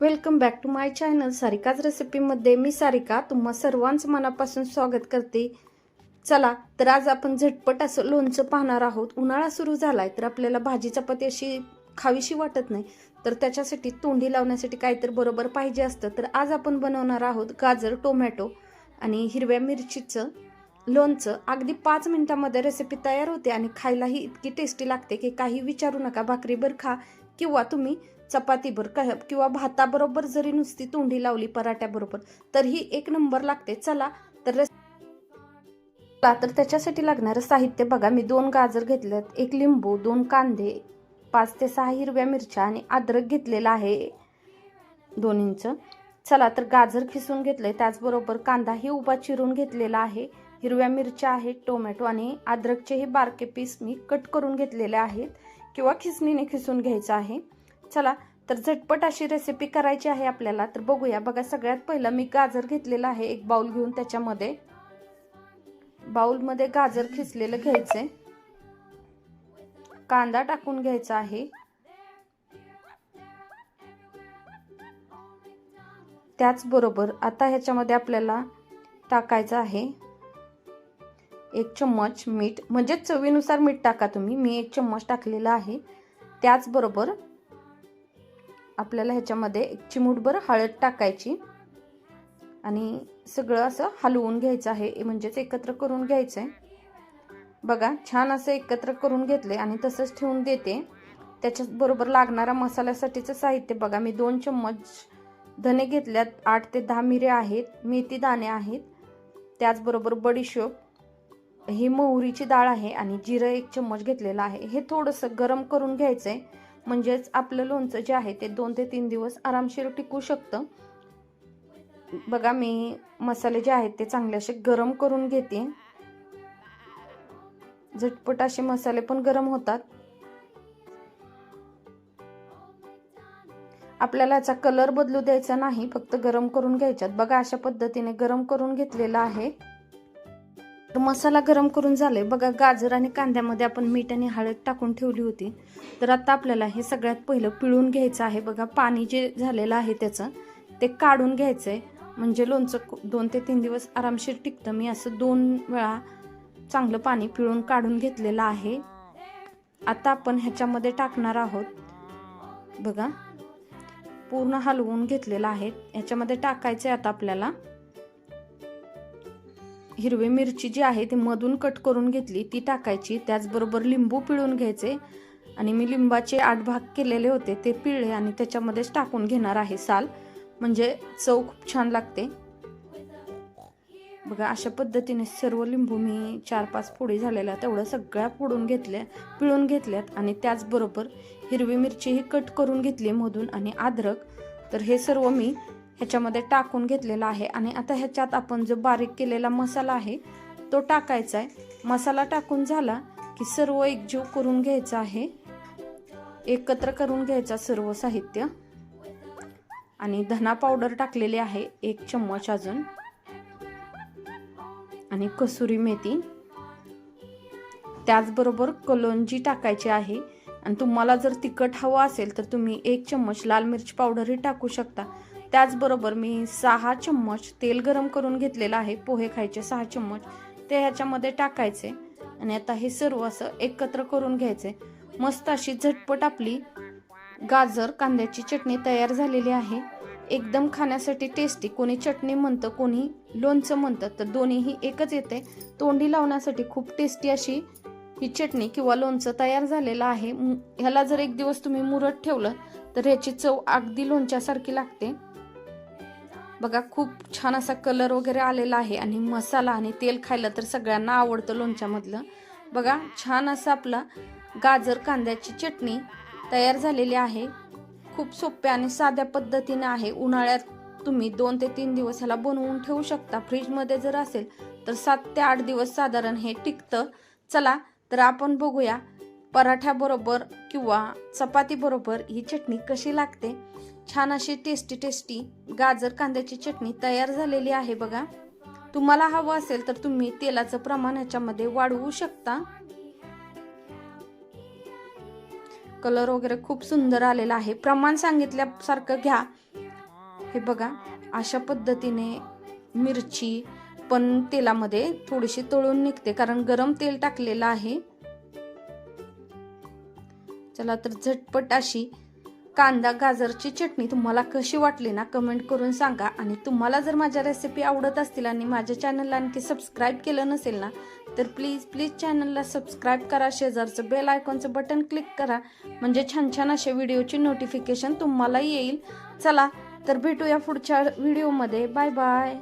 Welcome back to my channel सारिकाच रेसिपीमध्ये मी सारिका तुम्हा सर्वांचं मनापासून स्वागत करते. चला तर आज आपण झटपट असं लोणचं पाहणार आहोत. उन्हाळा सुरू झालाय तर आपल्याला भाजी चपाती अशी खावीशी वाटत नाही. तर त्याच्यासाठी तोंडी लावण्यासाठी काहीतरी बरोबर पाहिजे असतं. तर आज आपण बनवणार आहोत गाजर टोमॅटो आणि हिरव्या मिरचीचं लोणचं. अगदी पाच मिनिटामध्ये रेसिपी तयार होते आणि खायलाही इतकी टेस्टी लागते की काही विचारू नका. भाकरीभर खा किंवा तुम्ही चपातीभर का किंवा भाताबरोबर जरी नुसती तोंडी लावली पराठ्याबरोबर तरीही एक नंबर लागते. चला तर तर त्याच्यासाठी लागणारं साहित्य बघा. मी दोन गाजर घेतल्यात एक लिंबू दोन कांदे पाच ते सहा हिरव्या मिरच्या आणि अद्रक घेतलेला आहे दोन इंच. चला तर गाजर खिसून घेतलंय. त्याचबरोबर कांदाही उभा चिरून घेतलेला आहे. हिरव्या मिरच्या आहेत टोमॅटो आणि अद्रकचेही बारके पीस मी कट करून घेतलेले आहेत. किंवा खिसणीने खिसून घ्यायचं आहे. चला तर झटपट अशी रेसिपी करायची आहे आपल्याला. तर बघूया बघा सगळ्यात पहिलं मी गाजर घेतलेलं आहे एक बाउल घेऊन त्याच्यामध्ये. बाउलमध्ये गाजर खिचलेलं घ्यायचंय. कांदा टाकून घ्यायचा आहे. त्याचबरोबर आता ह्याच्यामध्ये आपल्याला टाकायचं आहे एक चम्मच मीठ. म्हणजे चवीनुसार मीठ टाका तुम्ही. मी एक चम्मच टाकलेला आहे. त्याचबरोबर आपल्याला ह्याच्यामध्ये एक चिमूटभर हळद टाकायची. आणि सगळं असं हलवून घ्यायचं आहे. म्हणजेच एकत्र करून घ्यायचं आहे बघा छान असं एकत्र करून घेतले आणि तसंच ठेवून देते. त्याच्याबरोबर लागणारा मसाल्यासाठीचं साहित्य बघा मी दोन चम्मच धने घेतल्यात. आठ ते दहा मिरे आहेत मेथी दाणे आहेत. त्याचबरोबर बडीशोप. ही मोहरीची डाळ आहे आणि जिरं एक चम्मच घेतलेलं आहे. हे थोडंसं गरम करून घ्यायचं आहे म्हणजेच आपलं लोणचं जे आहे ते दोन ते तीन दिवस आरामशीर टिकू शकतं. बघा मी मसाले जे आहेत ते चांगले असे गरम करून घेते. झटपट असे मसाले पण गरम होतात. आपल्याला याचा कलर बदलू द्यायचा नाही फक्त गरम करून घ्यायच्यात. बघा अशा पद्धतीने गरम करून घेतलेला आहे. मसाला गरम करून झाले बघा गाजर आणि कांद्यामध्ये आपण मीठ आणि हळद टाकून ठेवली होती. तर आता आपल्याला हे सगळ्यात पहिलं पिळून घ्यायचं आहे. बघा पाणी जे झालेलं आहे त्याचं ते काढून घ्यायचं आहे म्हणजे लोणचं दोन ते तीन दिवस आरामशीर टिकतं. मी असं दोन वेळा चांगलं पाणी पिळून काढून घेतलेलं आहे. आता आपण ह्याच्यामध्ये टाकणार आहोत. बघा पूर्ण हलवून घेतलेलं आहे. ह्याच्यामध्ये टाकायचं आहे आता आपल्याला. हिरवी मिरची जी आहे ती मधून कट करून घेतली ती टाकायची त्याचबरोबर लिंबू पिळून घ्यायचे. आणि मी लिंबाचे आठ भाग केलेले होते ते पिळले आणि त्याच्यामध्येच टाकून घेणार आहे साल. म्हणजे चव खूप छान लागते. बघा अशा पद्धतीने सर्व लिंबू मी चार पाच फोडी झालेल्या तेवढं सगळ्या फोडून घेतल्या पिळून घेतल्यात. आणि त्याचबरोबर हिरवी मिरचीही कट करून घेतली मधून आणि अद्रक. तर हे सर्व मी ह्याच्यामध्ये टाकून घेतलेला आहे. आणि आता ह्याच्यात आपण जो बारीक केलेला मसाला आहे तो टाकायचा आहे. मसाला टाकून झाला की सर्व एकजीव करून घ्यायचा आहे. एकत्र करून घ्यायचा सर्व साहित्य. आणि धना पावडर टाकलेली आहे एक चम्मच अजून. आणि कसुरी मेथी. त्याचबरोबर कलोंजी टाकायची आहे. आणि तुम्हाला जर तिखट हवं असेल तर तुम्ही एक चम्मच लाल मिरची पावडरही टाकू शकता. त्याचबरोबर मी सहा चम्मच तेल गरम करून घेतलेलं आहे. पोहे खायचे सहा चम्मच. ते ह्याच्यामध्ये टाकायचे. आणि आता हे सर्व असं एकत्र करून घ्यायचे. मस्त अशी झटपट आपली गाजर कांद्याची चटणी तयार झालेली आहे. एकदम खाण्यासाठी टेस्टी कोणी चटणी म्हणतं कोणी लोणचं म्हणतं तर दोन्हीही एकच येते. तोंडी लावण्यासाठी खूप टेस्टी अशी ही चटणी किंवा लोणचं तयार झालेलं आहे. मु- ह्याला जर एक दिवस तुम्ही मुरत ठेवलं तर ह्याची चव अगदी लोणच्यासारखी लागते. बघा खूप छान असा कलर वगैरे आलेला आहे आणि मसाला आणि तेल खायला तर सगळ्यांना आवडतं लोणच्यामधलं. बघा छान असं आपला गाजर कांद्याची चटणी तयार झालेली आहे. खूप सोप्या आणि साध्या पद्धतीने आहे. उन्हाळ्यात तुम्ही दोन ते तीन दिवस ह्याला बनवून ठेवू शकता. फ्रीजमध्ये जर असेल तर सात ते आठ दिवस साधारण हे टिकतं. चला तर आपण बघूया पराठ्याबरोबर किंवा चपातीबरोबर ही चटणी कशी लागते. छान अशी टेस्टी टेस्टी गाजर कांद्याची चटणी तयार झालेली आहे बघा. तुम्हाला हवं असेल तर तुम्ही तेलाचं प्रमाण ह्याच्यामध्ये वाढवू शकता. कलर वगैरे खूप सुंदर आलेला आहे. प्रमाण सांगितल्यासारखं घ्या. हे बघा अशा पद्धतीने मिरची पण तेलामध्ये थोडीशी तळून निघते कारण गरम तेल टाकलेलं आहे. चला तर झटपट अशी कांदा गाजरची चटणी तुम्हाला कशी वाटली ना कमेंट करून सांगा. आणि तुम्हाला जर माझ्या रेसिपी आवडत असतील आणि माझ्या चॅनलला आणखी सबस्क्राईब केलं नसेल ना तर प्लीज प्लीज चॅनलला सबस्क्राईब करा. शेजारचं बेल आयकॉनचं बटन क्लिक करा. म्हणजे छान छान अशा व्हिडिओची नोटिफिकेशन तुम्हाला येईल. चला तर भेटूया पुढच्या व्हिडिओमध्ये बाय बाय